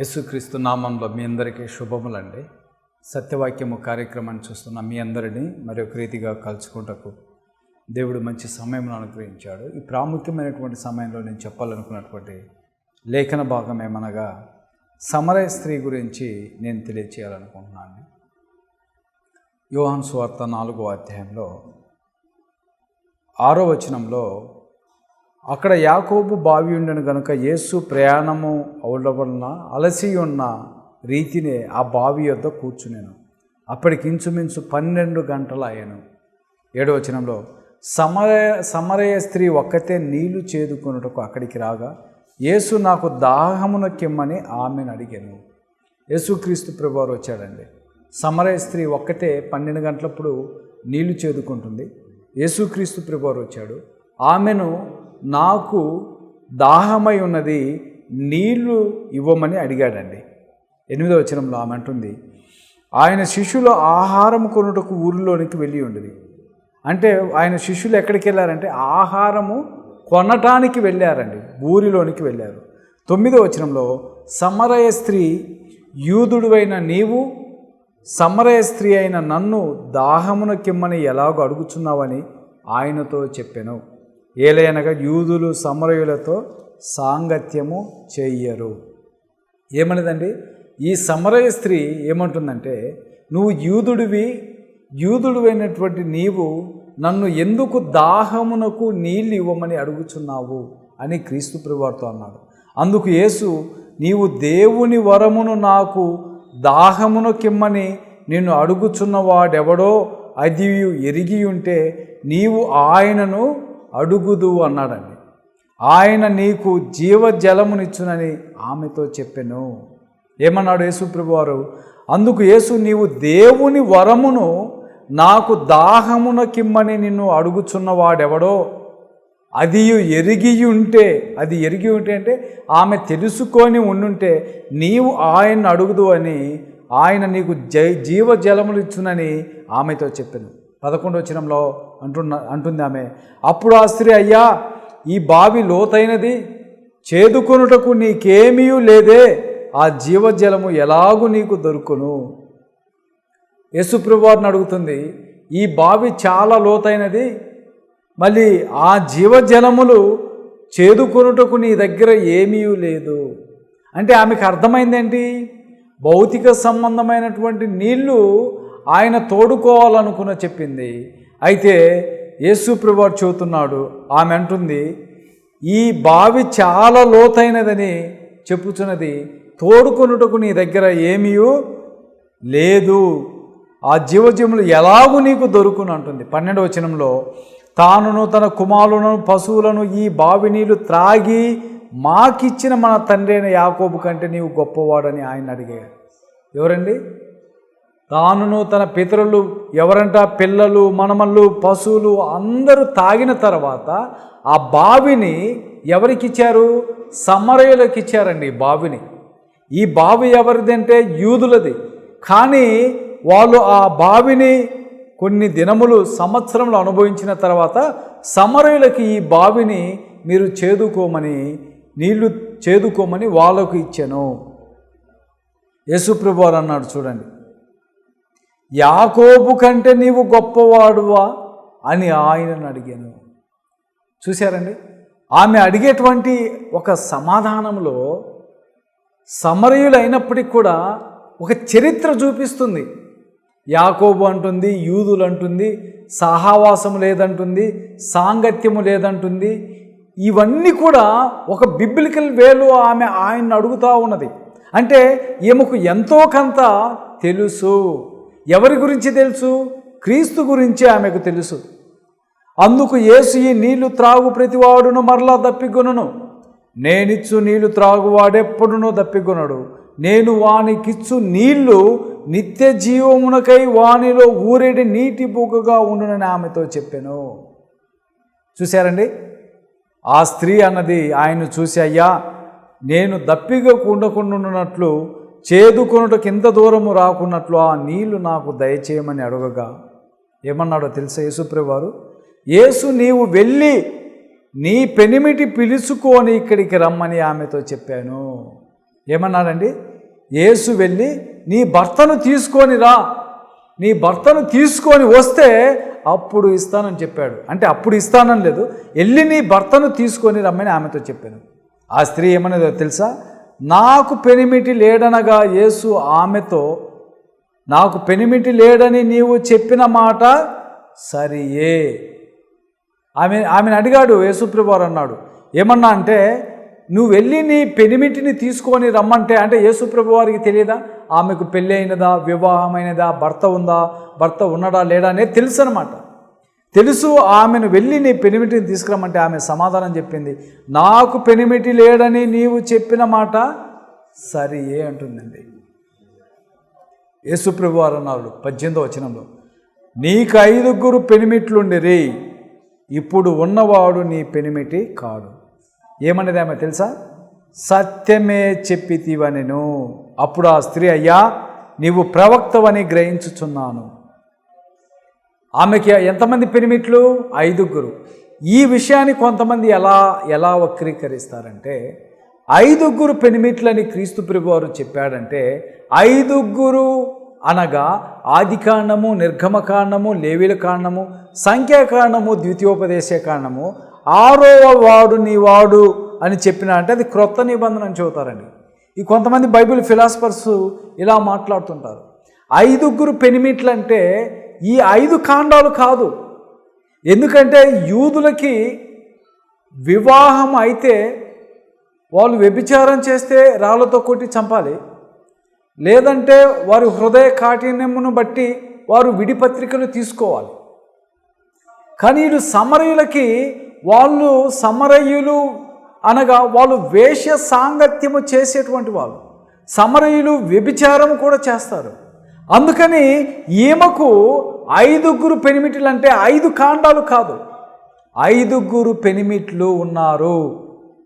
యేసుక్రీస్తు నామంలో మీ అందరికీ శుభములండి. సత్యవాక్యము కార్యక్రమాన్ని చూస్తున్న మీ అందరినీ మరి ఒక రీతిగా కలుసుకుంటకు దేవుడు మంచి సమయం అనుగ్రహించాడు. ఈ ప్రాముఖ్యమైనటువంటి సమయంలో నేను చెప్పాలనుకున్నటువంటి లేఖన భాగం ఏమనగా సమరయ స్త్రీ గురించి నేను తెలియచేయాలనుకుంటున్నాను. యోహాన్ స్వార్త నాలుగో అధ్యాయంలో ఆరో వచనంలో అక్కడ యాకోబు బావి ఉండను కనుక యేసు ప్రయాణము అవడం వలన అలసి ఉన్న రీతినే ఆ బావి యొద్ద కూర్చునేను. అప్పటికి ఇంచుమించు పన్నెండు గంటలు అయ్యాను. ఏడో వచనంలో సమరయ సమరయ స్త్రీ ఒక్కతే నీళ్ళు చేదుకొనుటకు అక్కడికి రాగా యేసు నాకు దాహమునకిమ్మని ఆమెను అడిగాను. యేసుక్రీస్తు ప్రభువారు వచ్చాడండి. సమరయ స్త్రీ ఒక్కతే పన్నెండు గంటలప్పుడు నీళ్ళు చేదుకుంటుంది. యేసుక్రీస్తు ప్రభువారు వచ్చాడు. ఆమెను నాకు దాహమై ఉన్నది నీళ్ళు ఇవ్వమని అడిగాడండి. ఎనిమిదో వచనంలో ఆమె అంటుంది ఆయన శిష్యులు ఆహారం కొనుటకు ఊరిలోనికి వెళ్ళి ఉండేది అంటే ఆయన శిష్యులు ఎక్కడికి వెళ్ళారంటే ఆహారము కొనటానికి వెళ్ళారండి ఊరిలోనికి వెళ్ళారు. తొమ్మిదో వచనంలో సమరయ స్త్రీ యూదుడువైన నీవు సమరయ స్త్రీ అయిన నన్ను దాహమున కిమ్మని ఎలాగో అడుగుచున్నావని ఆయనతో చెప్పాను. ఏలయనగా యూదులు సమరయులతో సాంగత్యము చెయ్యరు. ఏమన్నదండి? ఈ సమరయ స్త్రీ ఏమంటుందంటే నువ్వు యూదుడివి యూదుడు అయినటువంటి నీవు నన్ను ఎందుకు దాహమునకు నీళ్ళు ఇవ్వమని అడుగుచున్నావు? అని క్రీస్తు ప్రభువారితో అన్నాడు. అందుకు యేసు నీవు దేవుని వరమును నాకు దాహమునకిమ్మని నిన్ను అడుగుచున్నవాడెవడో అది ఎరిగి ఉంటే నీవు ఆయనను అడుగుదు అన్నాడండి. ఆయన నీకు జీవజలమునిచ్చునని ఆమెతో చెప్పాను. ఏమన్నాడు యేసుప్రభు వారు అందుకు యేసు నీవు దేవుని వరమును నాకు దాహమునకిమ్మని నిన్ను అడుగుచున్నవాడెవడో అది ఎరిగి ఉంటే అది ఎరిగి ఉంటే అంటే ఆమె తెలుసుకొని ఉండుంటే నీవు ఆయన్ని అడుగుదు అని ఆయన నీకు జై జీవజలములు ఇచ్చునని ఆమెతో చెప్పాను. పదకొండు వచనంలో అంటున్న అంటుంది ఆమె. అప్పుడు ఆ స్త్రీ అయ్యా ఈ బావి లోతైనది చేదుకొనుటకు నీకేమీ లేదే ఆ జీవజలము ఎలాగూ నీకు దొరుకును? యేసుప్రభువారిని అడుగుతుంది ఈ బావి చాలా లోతైనది మళ్ళీ ఆ జీవజలములు చేదుకొనుటకు నీ దగ్గర ఏమీ లేదు. అంటే ఆమెకు అర్థమైందేంటి? భౌతిక సంబంధమైనటువంటి నీళ్ళు ఆయన తోడుకోవాలనుకున్న చెప్పింది. అయితే యేసు ప్రభువారు చెబుతున్నాడు ఆమె అంటుంది ఈ బావి చాలా లోతైనదని చెప్పుచున్నది తోడుకొనుటకు నీ దగ్గర ఏమీయూ లేదు. ఆ జీవజీవులు ఎలాగూ నీకు దొరుకును అంటుంది. పన్నెండవ వచనంలో తానును తన కుమారులను పశువులను ఈ బావి నీళ్ళు త్రాగి మాకిచ్చిన మన తండ్రి అయిన యాకోబు కంటే నీవు గొప్పవాడని ఆయన అడిగాడు. ఎవరండి? తానును తన పితరులు ఎవరంట? పిల్లలు మనమళ్ళు పశువులు అందరూ తాగిన తర్వాత ఆ బావిని ఎవరికి ఇచ్చారు సమరయులకు ఇచ్చారండి ఈ బావిని. ఈ బావి ఎవరిదంటే యూదులది. కానీ వాళ్ళు ఆ బావిని కొన్ని దినములు సంవత్సరంలో అనుభవించిన తర్వాత సమరయులకి ఈ బావిని మీరు చేదుకోమని నీళ్ళు చేదుకోమని వాళ్ళకు ఇచ్చాను. యేసుప్రభు అన్నాడు చూడండి. యాకోబు కంటే నీవు గొప్పవాడువా అని ఆయనను అడిగాను. చూశారండి? ఆమె అడిగేటువంటి ఒక సమాధానంలో సమరయులైనప్పటికి కూడా ఒక చరిత్ర చూపిస్తుంది. యాకోబు అంటుంది యూదులు అంటుంది సహావాసము లేదంటుంది సాంగత్యము లేదంటుంది. ఇవన్నీ కూడా ఒక బిబ్లికల్ వేలు ఆమె ఆయన్ని అడుగుతూ ఉన్నది. అంటే ఈమెకు ఎంతో కొంత తెలుసు. ఎవరి గురించి తెలుసు? క్రీస్తు గురించి ఆమెకు తెలుసు. అందుకు యేసు ఈ నీళ్ళు త్రాగు ప్రతివాడును మరలా దప్పిగొనను నేనిచ్చు నీళ్ళు త్రాగువాడెప్పుడునో దప్పిగొనడు నేను వానికిచ్చు నీళ్ళు నిత్య జీవమునకై వానిలో ఊరేడి నీటి బుగ్గగా ఉండునని ఆమెతో చెప్పాను. చూశారండి? ఆ స్త్రీ అన్నది ఆయన చూసి అయ్యా నేను దప్పిగా ఉండకుండాన్నట్లు చేదుకొనుటకు కింద దూరము రాకున్నట్లు ఆ నీళ్ళు నాకు దయచేయమని అడగగా ఏమన్నాడో తెలుసా యేసుప్రవారు యేసు నీవు వెళ్ళి నీ పెనిమిటి పిలుచుకొని ఇక్కడికి రమ్మని ఆమెతో చెప్పాను. ఏమన్నాడండి? యేసు వెళ్ళి నీ భర్తను తీసుకొని రా నీ భర్తను తీసుకొని వస్తే అప్పుడు ఇస్తానని చెప్పాడు. అంటే అప్పుడు ఇస్తానని లేదు వెళ్ళి నీ భర్తను తీసుకొని రమ్మని ఆమెతో చెప్పాను. ఆ స్త్రీ ఏమనేదో తెలుసా? నాకు పెనిమిటి లేడనగా యేసు ఆమెతో నాకు పెనిమిటి లేడని నీవు చెప్పిన మాట సరియే. ఆమె ఆమెను అడిగాడు యేసుప్రభువారు అన్నాడు ఏమన్నా అంటే నువ్వు వెళ్ళి నీ పెనిమిటిని తీసుకొని రమ్మంటే అంటే యేసుప్రభు వారికి తెలియదా? ఆమెకు పెళ్ళి అయినదా వివాహమైనదా? భర్త ఉందా? భర్త ఉన్నడా లేడా? అనేది తెలుసు అనమాట తెలుసు ఆమెను వెళ్ళి నీ పెనిమిటిని తీసుకురమ్మంటే ఆమె సమాధానం చెప్పింది. నాకు పెనిమిటి లేడని నీవు చెప్పిన మాట సరియే అంటుందండి. యేసుప్రభు వారు అన్నారు పద్దెనిమిదో వచనంలో నీకు ఐదుగురు పెనిమిట్లుండిరి ఇప్పుడు ఉన్నవాడు నీ పెనిమిటి కాడు. ఏమన్నది ఆమె తెలుసా? సత్యమే చెప్పితివనెను. అప్పుడు ఆ స్త్రీ అయ్యా నీవు ప్రవక్తవని గ్రహించుచున్నాను. ఆమెకి ఎంతమంది పెనిమిట్లు? ఐదుగురు. ఈ విషయాన్ని కొంతమంది ఎలా ఎలా వక్రీకరిస్తారంటే ఐదుగురు పెనిమిట్లని క్రీస్తు ప్రభువారు చెప్పాడంటే ఐదుగురు అనగా ఆదికాండము నిర్గమకాండము లేవిల కాండము సంఖ్యాకాండము ద్వితీయోపదేశ కాండము ఆరోవ వాడు నీ వాడు అని చెప్పిన అంటే అది క్రొత్త నిబంధన అని చెబుతారండి. ఈ కొంతమంది బైబిల్ ఫిలాసఫర్స్ ఇలా మాట్లాడుతుంటారు. ఐదుగురు పెనిమిట్లు అంటే ఈ ఐదు కాండాలు కాదు. ఎందుకంటే యూదులకి వివాహం అయితే వాళ్ళు వ్యభిచారం చేస్తే రాళ్ళతో కొట్టి చంపాలి. లేదంటే వారి హృదయ కాఠిన్యమును బట్టి వారు విడిపత్రికలు తీసుకోవాలి. కానీ ఇటు సమరయులకి వాళ్ళు సమరయులు అనగా వాళ్ళు వేష సాంగత్యము చేసేటువంటి వాళ్ళు. సమరయులు వ్యభిచారం కూడా చేస్తారు. అందుకని ఈమెకు ఐదుగురు పెనిమిట్లు అంటే ఐదు కాండాలు కాదు. ఐదుగురు పెనిమిట్లు ఉన్నారు.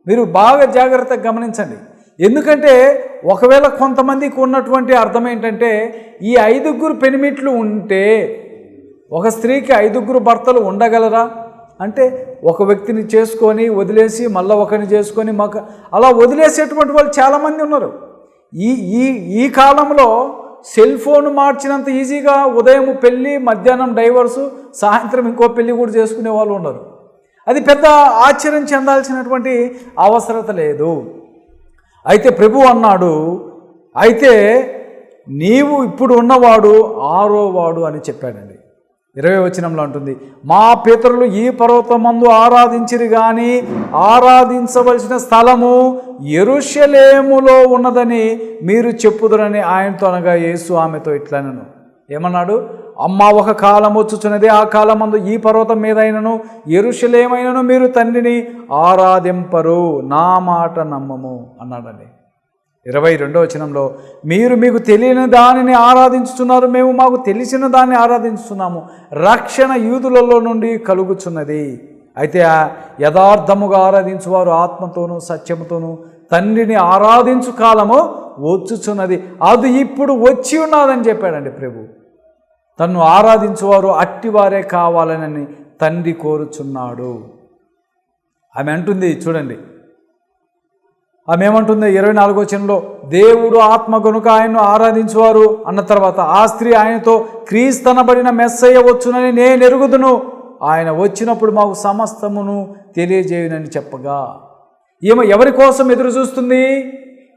మీరు బాగా జాగ్రత్తగా గమనించండి. ఎందుకంటే ఒకవేళ కొంతమందికి ఉన్నటువంటి అర్థం ఏంటంటే ఈ ఐదుగురు పెనిమిట్లు ఉంటే ఒక స్త్రీకి ఐదుగురు భర్తలు ఉండగలరా? అంటే ఒక వ్యక్తిని చేసుకొని వదిలేసి మళ్ళీ ఒకరిని చేసుకొని మాకు అలా వదిలేసేటువంటి వాళ్ళు చాలామంది ఉన్నారు. ఈ ఈ ఈ కాలంలో సెల్ ఫోన్ మార్చినంత ఈజీగా ఉదయం పెళ్ళి మధ్యాహ్నం డైవర్సు సాయంత్రం ఇంకో పెళ్ళి కూడా చేసుకునే వాళ్ళు ఉన్నారు అది పెద్ద ఆశ్చర్యం చెందాల్సినటువంటి అవసరత లేదు. అయితే ప్రభు అన్నాడు అయితే నీవు ఇప్పుడు ఉన్నవాడు ఆరో వాడు అని చెప్పాడు. ఇరవై వచనంలో ఉంటుంది మా పితరులు ఈ పర్వతమందు ఆరాధించిరి కానీ ఆరాధించవలసిన స్థలము ఎరుషలేములో ఉన్నదని మీరు చెప్పుదురని ఆయనతో అనగా యేసు ఆమెతో ఇట్లనను. ఏమన్నాడు? అమ్మ ఒక కాలం వచ్చుచున్నది ఆ కాలమందు ఈ పర్వతం మీదైనను ఎరుషలేమైనను మీరు తండ్రిని ఆరాధింపరు నా మాట నమ్మము అన్నాడండి. ఇరవై రెండో వచనంలో మీరు మీకు తెలియని దానిని ఆరాధించుతున్నారు మేము మాకు తెలిసిన దాన్ని ఆరాధించుతున్నాము. రక్షణ యూదులలో నుండి కలుగుచున్నది. అయితే యథార్థముగా ఆరాధించువారు ఆత్మతోనూ సత్యముతోనూ తండ్రిని ఆరాధించు కాలము వచ్చుచున్నది. అది ఇప్పుడు వచ్చి ఉన్నదని చెప్పాడండి ప్రభు. తన్ను ఆరాధించువారు అట్టివారే కావాలని తండ్రి కోరుచున్నాడు. ఆమె అంటుంది చూడండి. ఆమె ఏమంటుంది? ఇరవై నాలుగో చిన్నలో దేవుడు ఆత్మ గనుక ఆయన్ను ఆరాధించువారు అన్న తర్వాత ఆ స్త్రీ ఆయనతో క్రీస్తనబడిన మెస్సయ్య వచ్చునని నేను ఎరుగుదును. ఆయన వచ్చినప్పుడు మాకు సమస్తమును తెలియజేయునని చెప్పగా. ఈమె ఎవరి కోసం ఎదురు చూస్తుంది?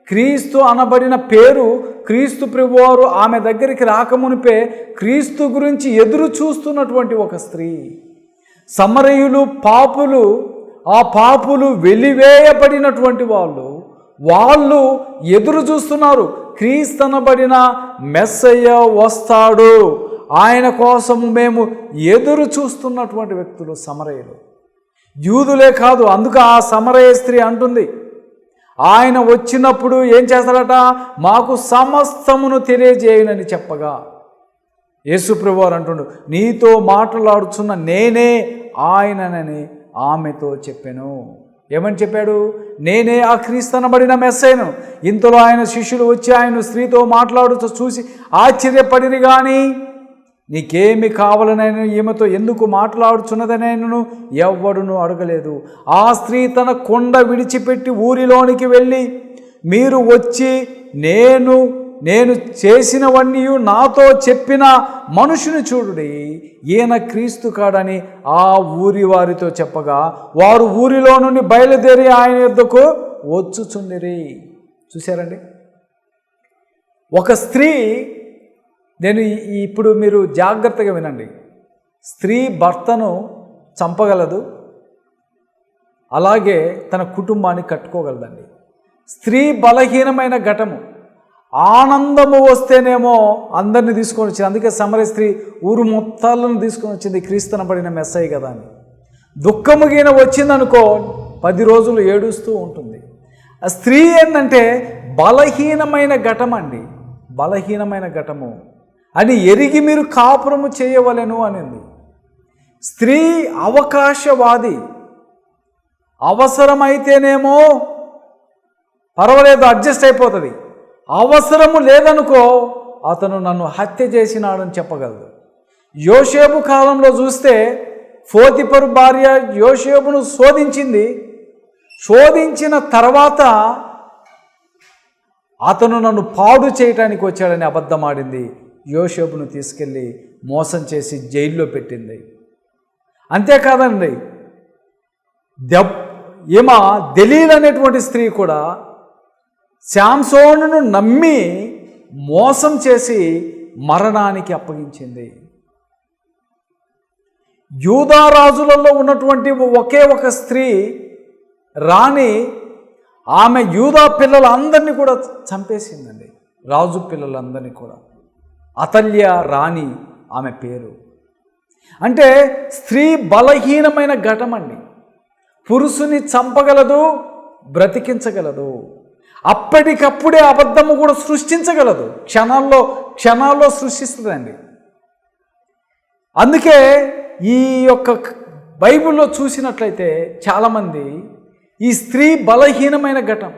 క్రీస్తు అనబడిన పేరు క్రీస్తు ప్రభువారు ఆమె దగ్గరికి రాకమునిపే క్రీస్తు గురించి ఎదురు చూస్తున్నటువంటి ఒక స్త్రీ. సమరయులు పాపులు ఆ పాపులు వెలివేయబడినటువంటి వాళ్ళు. వాళ్ళు ఎదురు చూస్తున్నారు. క్రీస్తనబడిన మెస్సయ్య వస్తాడు. ఆయన కోసము మేము ఎదురు చూస్తున్నటువంటి వ్యక్తులు సమరయులు. యూదులే కాదు అందుకు ఆ సమరయ స్త్రీ అంటుంది. ఆయన వచ్చినప్పుడు ఏం చేస్తాడట? మాకు సమస్తమును తెలియజేయనని చెప్పగా. యేసుప్రభు వారు అంటుండు నీతో మాట్లాడుచున్న నేనే ఆయననని ఆమెతో చెప్పాను. ఏమని చెప్పాడు? నేనే ఆ క్రీస్తనబడిన మెస్సైను. ఇంతలో ఆయన శిష్యులు వచ్చి ఆయన స్త్రీతో మాట్లాడుతూ చూసి ఆశ్చర్యపడిరి కానీ నీకేమి కావాలనైనా ఈమెతో ఎందుకు మాట్లాడుచున్నదనైనను ఎవ్వడును అడగలేదు. ఆ స్త్రీ తన కొండ విడిచిపెట్టి ఊరిలోనికి వెళ్ళి మీరు వచ్చి నేను నేను చేసినవన్నీ నాతో చెప్పిన మనుషుని చూడుడి. ఈయన క్రీస్తు కాడని ఆ ఊరి వారితో చెప్పగా వారు ఊరిలో నుండి బయలుదేరి ఆయన ఎద్దకు వచ్చుచుండిరి. చూశారండి? ఒక స్త్రీ నేను ఇప్పుడు మీరు జాగ్రత్తగా వినండి. స్త్రీ భర్తను చంపగలదు అలాగే తన కుటుంబాన్ని కట్టుకోగలదండి. స్త్రీ బలహీనమైన ఘటము. ఆనందము వస్తేనేమో అందరిని తీసుకొని వచ్చింది. అందుకే సమర స్త్రీ ఊరు మొత్తాలను తీసుకొని వచ్చింది. క్రీస్తునబడిన మెస్సయ్య కదా అని. దుఃఖముగిన వచ్చిందనుకో పది రోజులు ఏడుస్తూ ఉంటుంది. ఆ స్త్రీ ఏంటంటే బలహీనమైన ఘటం అండి బలహీనమైన ఘటము. అని ఎరిగి మీరు కాపురము చేయవలెను అనింది. స్త్రీ అవకాశవాది. అవసరమైతేనేమో పర్వాలేదు అడ్జస్ట్ అయిపోతుంది. అవసరము లేదనుకో అతను నన్ను హత్య చేసినాడని చెప్పగలదు యోషేబు కాలంలో చూస్తే ఫోతిపరు భార్య యోషేబును శోధించింది. శోధించిన తర్వాత అతను నన్ను పాడు చేయటానికి వచ్చాడని అబద్ధమాడింది. యోషేబును తీసుకెళ్ళి మోసం చేసి జైల్లో పెట్టింది. అంతేకాదండి దెబ్ ఈమ దలీల్ అనేటువంటి స్త్రీ కూడా శాంసోనును నమ్మి మోసం చేసి మరణానికి అప్పగించింది. యూదారాజులలో ఉన్నటువంటి ఒకే ఒక స్త్రీ రాణి ఆమె యూదా పిల్లలందరినీ కూడా చంపేసిందండి. రాజు పిల్లలందరినీ కూడా. అతల్య రాణి ఆమె పేరు. అంటే స్త్రీ బలహీనమైన ఘటమండి. పురుషుని చంపగలదు బ్రతికించగలదు. అప్పటికప్పుడే అబద్ధము కూడా సృష్టించగలదు. క్షణాల్లో క్షణాల్లో సృష్టిస్తుందండి. అందుకే ఈ యొక్క బైబిల్లో చూసినట్లయితే చాలామంది ఈ స్త్రీ బలహీనమైన ఘటం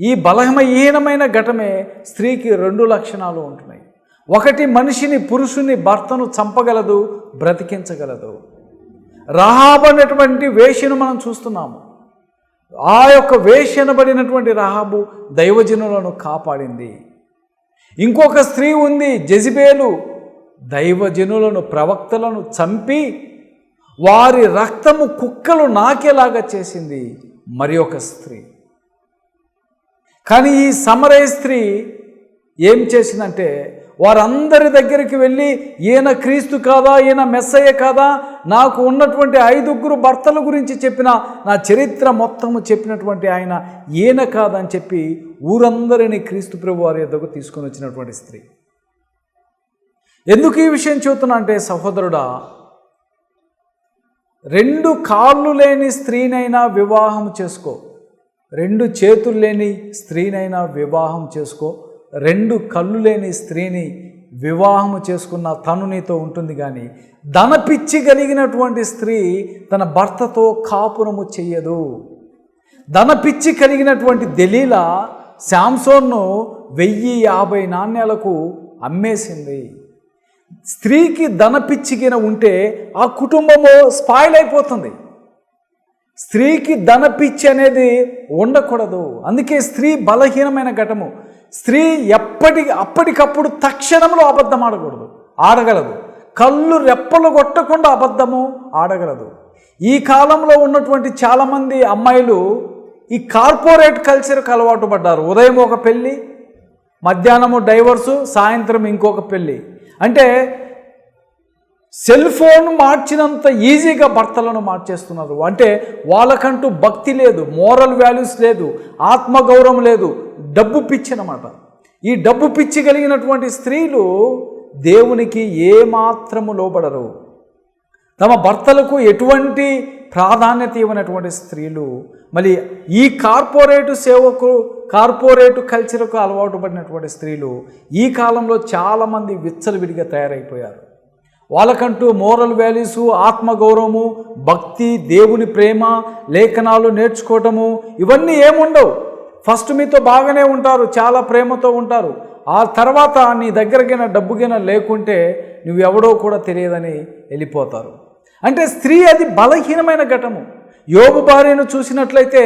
ఈ బలహీనమైన ఘటమే స్త్రీకి రెండు లక్షణాలు ఉంటున్నాయి. ఒకటి మనిషిని పురుషుని భర్తను చంపగలదు బ్రతికించగలదు. రహాబ్ అనేటువంటి వేషను మనం చూస్తున్నాము. ఆ యొక్క వేషనబడినటువంటి రహాబు దైవజనులను కాపాడింది. ఇంకొక స్త్రీ ఉంది జజిబేలు. దైవజనులను ప్రవక్తలను చంపి వారి రక్తము కుక్కలు నాకేలాగా చేసింది మరి ఒక స్త్రీ. కానీ ఈ సమరయ స్త్రీ ఏం చేసిందంటే వారందరి దగ్గరికి వెళ్ళి ఈయన క్రీస్తు కాదా ఈయన మెస్సయ్య కాదా నాకు ఉన్నటువంటి ఐదుగురు భర్తల గురించి చెప్పిన నా చరిత్ర మొత్తము చెప్పినటువంటి ఆయన ఈయన కాదని చెప్పి ఊరందరినీ క్రీస్తు ప్రభు వారి యొద్దకు తీసుకొని వచ్చినటువంటి స్త్రీ. ఎందుకు ఈ విషయం చెబుతున్నా అంటే సహోదరుడా రెండు కాళ్ళు లేని స్త్రీనైనా వివాహం చేసుకో. రెండు చేతులు లేని స్త్రీనైనా వివాహం చేసుకో. రెండు కళ్ళు లేని స్త్రీని వివాహము చేసుకున్న తను నీతో ఉంటుంది కానీ ధనపిచ్చి కలిగినటువంటి స్త్రీ తన భర్తతో కాపురము చెయ్యదు. ధనపిచ్చి కలిగినటువంటి దలీల శాంసోన్ను వెయ్యి యాభై నాణ్యాలకు అమ్మేసింది. స్త్రీకి ధనపిచ్చిగిన ఉంటే ఆ కుటుంబము స్పాయిల్ అయిపోతుంది. స్త్రీకి ధనపిచ్చి అనేది ఉండకూడదు. అందుకే స్త్రీ బలహీనమైన ఘటము. స్త్రీ ఎప్పటి అప్పటికప్పుడు తక్షణంలో అబద్ధం ఆడకూడదు ఆడగలదు. కళ్ళు రెప్పలు కొట్టకుండా అబద్ధము ఆడగలదు. ఈ కాలంలో ఉన్నటువంటి చాలామంది అమ్మాయిలు ఈ కార్పొరేట్ కల్చర్కి అలవాటు పడ్డారు. ఉదయం ఒక పెళ్ళి మధ్యాహ్నము డైవర్సు సాయంత్రం ఇంకొక పెళ్ళి. అంటే సెల్ ఫోన్ మార్చినంత ఈజీగా భర్తలను మార్చేస్తున్నారు. అంటే వాళ్ళకంటూ భక్తి లేదు మోరల్ వాల్యూస్ లేదు ఆత్మగౌరవం లేదు డబ్బు పిచ్చి అన్నమాట. ఈ డబ్బు పిచ్చి కలిగినటువంటి స్త్రీలు దేవునికి ఏమాత్రము లోబడరు. తమ భర్తలకు ఎటువంటి ప్రాధాన్యత ఇవ్వనటువంటి స్త్రీలు మళ్ళీ ఈ కార్పొరేటు సేవకు కార్పొరేటు కల్చర్కు అలవాటు పడినటువంటి స్త్రీలు ఈ కాలంలో చాలామంది విచ్చలవిడిగా తయారైపోయారు. వాళ్ళకంటూ మోరల్ వాల్యూస్ ఆత్మగౌరవము భక్తి దేవుని ప్రేమ లేఖనాలు నేర్చుకోవటము ఇవన్నీ ఏముండవు. ఫస్ట్ మీతో బాగానే ఉంటారు చాలా ప్రేమతో ఉంటారు. ఆ తర్వాత నీ దగ్గరకైనా డబ్బుకైనా లేకుంటే నువ్వెవడో కూడా తెలియదని వెళ్ళిపోతారు. అంటే స్త్రీ అది బలహీనమైన ఘటము. యోబు భార్యను చూసినట్లయితే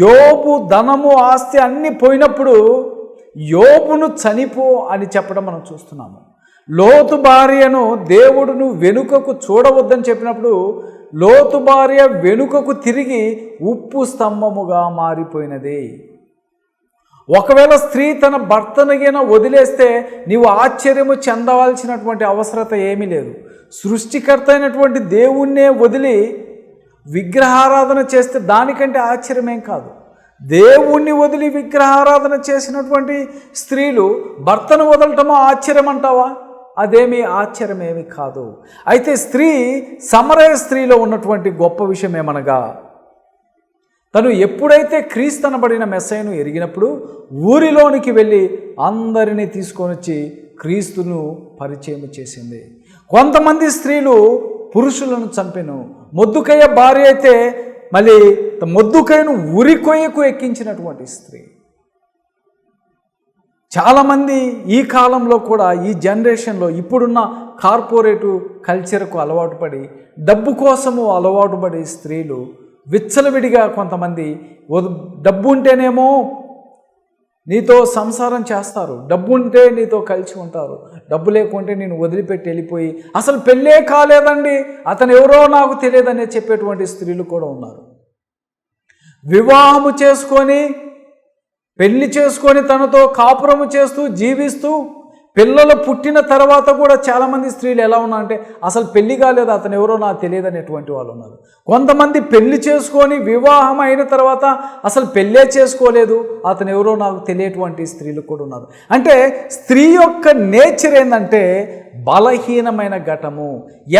యోబు ధనము ఆస్తి అన్నీ పోయినప్పుడు యోబును చనిపో అని చెప్పడం మనం చూస్తున్నాము. లోతు భార్యను దేవుడును వెనుకకు చూడవద్దని చెప్పినప్పుడు లోతు భార్య వెనుకకు తిరిగి ఉప్పు స్తంభముగా మారిపోయినది. ఒకవేళ స్త్రీ తన భర్తనగిన వదిలేస్తే నీవు ఆశ్చర్యము చెందవలసినటువంటి అవసరత ఏమీ లేదు. సృష్టికర్త అయినటువంటి దేవుణ్ణే వదిలి విగ్రహారాధన చేస్తే దానికంటే ఆశ్చర్యమేం కాదు. దేవుణ్ణి వదిలి విగ్రహారాధన చేసినటువంటి స్త్రీలు భర్తను వదలటమో ఆశ్చర్యం అంటావా అదేమీ ఆశ్చర్యమేమి కాదు. అయితే స్త్రీ సమరయ స్త్రీలో ఉన్నటువంటి గొప్ప విషయం ఏమనగా తను ఎప్పుడైతే క్రీస్తనబడిన మెస్సైను ఎరిగినప్పుడు ఊరిలోనికి వెళ్ళి అందరినీ తీసుకొని వచ్చి క్రీస్తును పరిచయం చేసింది. కొంతమంది స్త్రీలు పురుషులను చంపెను. మొద్దుకయ్య భార్య అయితే మళ్ళీ మొద్దుకయ్యను ఉరికొయ్యకు ఎక్కించినటువంటి స్త్రీ. చాలామంది ఈ కాలంలో కూడా ఈ జనరేషన్లో ఇప్పుడున్న కార్పొరేటు కల్చర్కు అలవాటు పడి డబ్బు కోసము అలవాటు పడి స్త్రీలు విచ్చలవిడిగా కొంతమంది డబ్బు ఉంటేనేమో నీతో సంసారం చేస్తారు డబ్బు ఉంటే నీతో కలిసి ఉంటారు డబ్బు లేకుంటే నేను వదిలిపెట్టి వెళ్ళిపోయి అసలు పెళ్ళే కాలేదండి అతను ఎవరో నాకు తెలియదనే చెప్పేటువంటి స్త్రీలు కూడా ఉన్నారు. వివాహము చేసుకొని పెళ్ళి చేసుకొని తనతో కాపురము చేస్తూ జీవిస్తూ పిల్లలు పుట్టిన తర్వాత కూడా చాలామంది స్త్రీలు ఎలా ఉన్నారంటే అసలు పెళ్ళి కాలేదు? అతను ఎవరో నాకు తెలియదు అనేటువంటి వాళ్ళు ఉన్నారు. కొంతమంది పెళ్ళి చేసుకొని వివాహం అయిన తర్వాత అసలు పెళ్ళే చేసుకోలేదు. అతను ఎవరో నాకు తెలియటువంటి స్త్రీలు కూడా ఉన్నారు. అంటే స్త్రీ యొక్క నేచర్ ఏంటంటే బలహీనమైన ఘటము.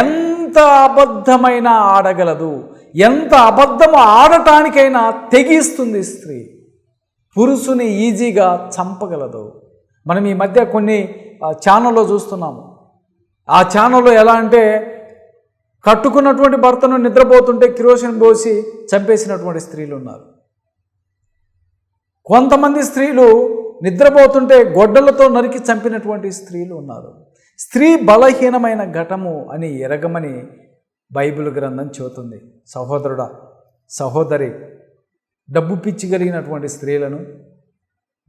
ఎంత అబద్ధమైన ఆడగలదు. ఎంత అబద్ధం ఆడటానికైనా తెగిస్తుంది స్త్రీ. పురుషుని ఈజీగా చంపగలదు. మనం ఈ మధ్య కొన్ని ఛానల్లో చూస్తున్నాము. ఆ ఛానల్లో ఎలా అంటే కట్టుకున్నటువంటి భర్తను నిద్రపోతుంటే కిరోసిన్ పోసి చంపేసినటువంటి స్త్రీలు ఉన్నారు. కొంతమంది స్త్రీలు నిద్రపోతుంటే గొడ్డలతో నరికి చంపినటువంటి స్త్రీలు ఉన్నారు. స్త్రీ బలహీనమైన ఘటము అని ఎరగమని బైబిల్ గ్రంథం చెబుతుంది. సహోదరుడా సహోదరి డబ్బు పిచ్చి కలిగినటువంటి స్త్రీలను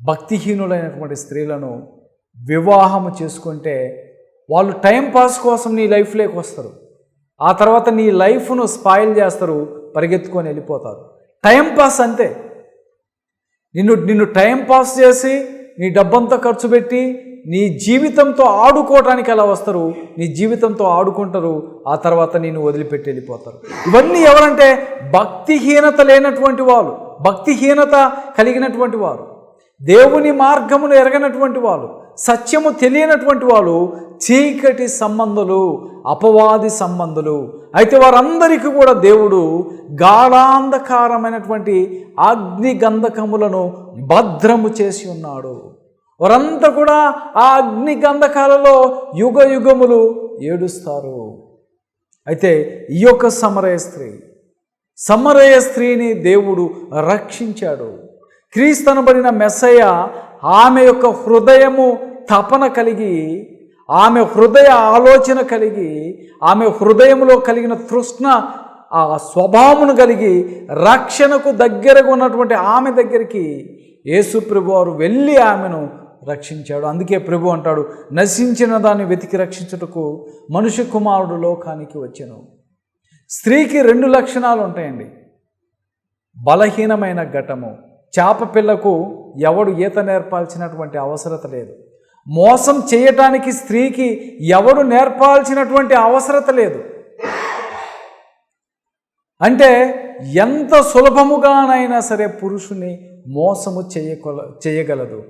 భక్తిహీనులైనటువంటి స్త్రీలను వివాహము చేసుకుంటే వాళ్ళు టైంపాస్ కోసం నీ లైఫ్లోకి వస్తారు. ఆ తర్వాత నీ లైఫ్ను స్పాయిల్ చేస్తారు పరిగెత్తుకొని వెళ్ళిపోతారు. టైంపాస్ అంతే. నిన్ను నిన్ను టైంపాస్ చేసి నీ డబ్బంతా ఖర్చు పెట్టి నీ జీవితంతో ఆడుకోవటానికి అలా వస్తారు? నీ జీవితంతో ఆడుకుంటారు ఆ తర్వాత నేను వదిలిపెట్టి వెళ్ళిపోతారు. ఇవన్నీ ఎవరంటే భక్తిహీనత లేనటువంటి వాళ్ళు. భక్తిహీనత కలిగినటువంటి వారు దేవుని మార్గమును ఎరగనటువంటి వాళ్ళు సత్యము తెలియనటువంటి వాళ్ళు చీకటి సంబంధులు అపవాది సంబంధులు. అయితే వారందరికీ కూడా దేవుడు గాఢాంధకారమైనటువంటి అగ్ని గంధకములను భద్రము చేసి ఉన్నాడు. వారంతా కూడా ఆ అగ్ని గంధకాలలో యుగ యుగములు ఏడుస్తారు. అయితే ఈ యొక్క సమరయ స్త్రీ సమరయ స్త్రీని దేవుడు రక్షించాడు. క్రీస్తనబడిన మెస్సయ్య ఆమె యొక్క హృదయము తపన కలిగి ఆమె హృదయ ఆలోచన కలిగి ఆమె హృదయంలో కలిగిన తృష్ణ ఆ స్వభావమును కలిగి రక్షణకు దగ్గరగా ఉన్నటువంటి ఆమె దగ్గరికి యేసు ప్రభు వారు వెళ్ళి ఆమెను రక్షించాడు. అందుకే ప్రభు అంటాడు నశించిన దాన్ని వెతికి రక్షించుటకు మనుష్య కుమారుడు లోకానికి వచ్చాను. స్త్రీకి రెండు లక్షణాలు ఉంటాయండి. బలహీనమైన ఘటము. చేప పిల్లకు ఎవడు ఈత నేర్పాల్సినటువంటి అవసరత లేదు. మోసం చేయటానికి స్త్రీకి ఎవడు నేర్పాల్సినటువంటి అవసరత లేదు. అంటే ఎంత సులభముగానైనా సరే పురుషుని మోసము చేయకొల చేయగలదు.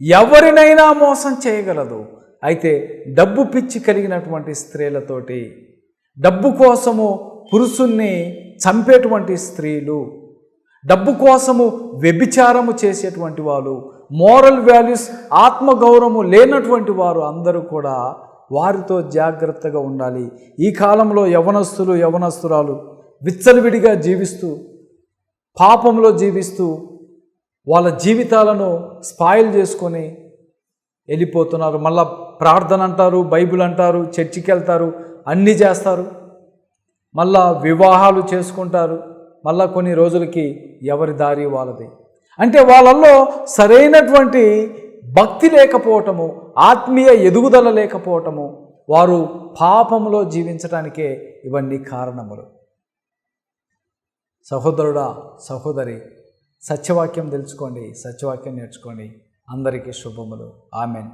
ఎవరినైనా మోసం చేయగలదు. అయితే డబ్బు పిచ్చి కలిగినటువంటి స్త్రీలతోటి డబ్బు కోసము పురుషుణ్ణి చంపేటువంటి స్త్రీలు డబ్బు కోసము వ్యభిచారము చేసేటువంటి వాళ్ళు మోరల్ వాల్యూస్ ఆత్మగౌరవము లేనటువంటి వారు అందరూ కూడా వారితో జాగ్రత్తగా ఉండాలి. ఈ కాలంలో యవనస్తులు యవనస్తురాలు విచ్చలవిడిగా జీవిస్తూ పాపంలో జీవిస్తూ వాళ్ళ జీవితాలను స్పాయిల్ చేసుకొని వెళ్ళిపోతున్నారు. మళ్ళా ప్రార్థన అంటారు బైబిల్ అంటారు చర్చికి వెళ్తారు అన్నీ చేస్తారు. మళ్ళా వివాహాలు చేసుకుంటారు. మళ్ళా కొన్ని రోజులకి ఎవరి దారి వాళ్ళది. అంటే వాళ్ళల్లో సరైనటువంటి భక్తి లేకపోవటము ఆత్మీయ ఎదుగుదల లేకపోవటము వారు పాపంలో జీవించడానికే ఇవన్నీ కారణములు. సహోదరుడా సహోదరి సత్యవాక్యం తెలుసుకోండి సత్యవాక్యం నేర్చుకోండి. అందరికీ శుభములు. ఆమెన్.